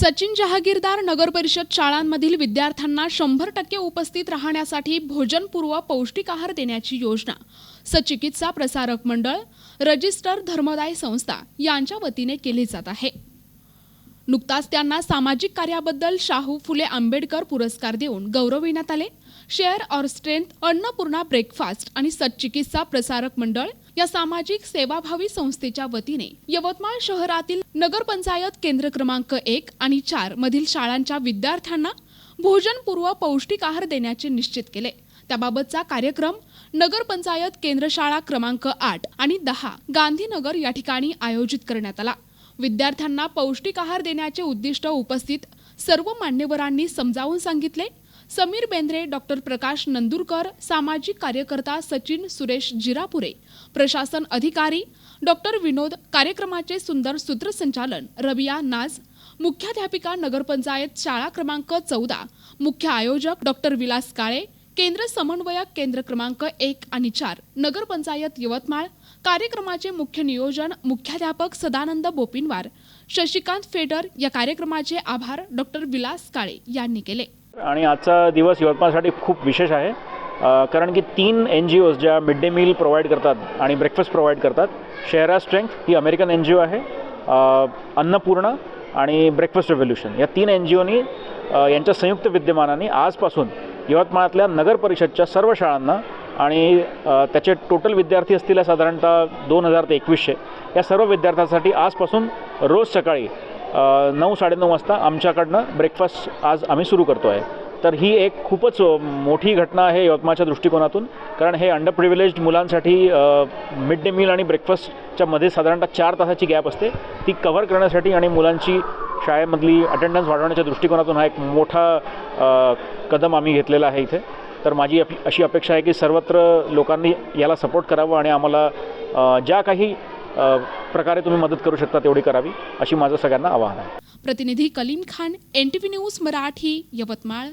सचिन जहागीरदार नगर परिषद शाळांमधील विद्यार्थ्यांना शंभर टक्के उपस्थित राहण्यासाठी भोजनपूर्व पौष्टिक आहार देण्याची योजना सचिकित्सा प्रसारक मंडळ रजिस्टर धर्मदाय संस्था यांच्या वतीने केली जात आहे. नुकताच त्यांना सामाजिक कार्याबद्दल शाहू फुले आंबेडकर पुरस्कार देऊन गौरविण्यात आले. Share our strength Annapurna breakfast आणि सच्चिकित्सा प्रसारक मंडळ या सामाजिक सेवाभावी संस्थेच्या वतीने यवतमाळ शहरातील नगरपंचायत केंद्र क्रमांक एक आणि चार मधील शाळांच्या विद्यार्थ्यांना भोजनपूर्व पौष्टिक आहार देण्याचे निश्चित केले. त्याबाबतचा कार्यक्रम नगरपंचायत केंद्र शाळा क्रमांक आठ आणि दहा गांधीनगर या ठिकाणी आयोजित करण्यात आला. विद्यार्थ्यांना पौष्टिक आहार देण्याचे उद्दिष्ट उपस्थित सर्व मान्यवरांनी समजावून सांगितले. समीर बेंद्रे डॉक्टर प्रकाश नंदुरकर सामाजिक कार्यकर्ता सचिन सुरेश जिरापुरे प्रशासन अधिकारी डॉक्टर विनोद कार्यक्रमाचे सुंदर सूत्रसंचालन रबिया नाज मुख्याध्यापिका नगरपंचायत शाळा क्रमांक चौदा मुख्य आयोजक डॉक्टर विलास काळे केंद्र समन्वयक केंद्र क्रमांक एक आणि चार नगरपंचायत यवतमाळ. कार्यक्रमाचे मुख्य नियोजन मुख्याध्यापक सदानंद बोपिनवार शशिकांत फेडर या कार्यक्रमाचे आभार डॉक्टर विलास काळे यांनी केले. आणि आजचा दिवस यवतमाळसाठी खूप विशेष आहे कारण की तीन एन जी ओज ज्या मिड डे मील प्रोव्हाइड करतात आणि ब्रेकफास्ट प्रोव्हाइड करतात शेहरा स्ट्रेंथ ही अमेरिकन एन जी ओ आहे अन्नपूर्ण अन्नपूर्णा आणि ब्रेकफास्ट रेव्होल्युशन या तीन एन जी ओनी यांच्या संयुक्त विद्यमानाने आजपासून यवतमाळातल्या नगर परिषदच्या सर्व शाळांना आणि त्याचे टोटल विद्यार्थी असतील साधारणतः दोन हजार ते एकवीसशे. या सर्व विद्यार्थ्यांसाठी आजपासून रोज सकाळी नऊ साडेनऊ वाजता आमच्याकडनं ब्रेकफास्ट आज आम्ही सुरू करतो आहे तर ही एक खूपच मोठी घटना आहे यवतमाळच्या दृष्टिकोनातून. कारण हे अंडर प्रिव्हिलेज्ड मुलांसाठी मिड डे मील आणि ब्रेकफास्टच्या मध्ये साधारणतः चार तासाची गॅप असते. ती कव्हर करण्यासाठी आणि मुलांची शाळेमधली अटेंडन्स वाढवण्याच्या दृष्टिकोनातून हा एक मोठा कदम आम्ही घेतलेला आहे इथे. तर माझी अशी अपेक्षा आहे की सर्वत्र लोकांनी याला सपोर्ट करावं आणि आम्हाला ज्या काही प्रकारे तुम्ही मदत करू शकता तेवढी करावी अशी माझं सगळ्यांना आवाहन आहे. प्रतिनिधी कलीम खान एनटीव्ही न्यूज मराठी यवतमाळ.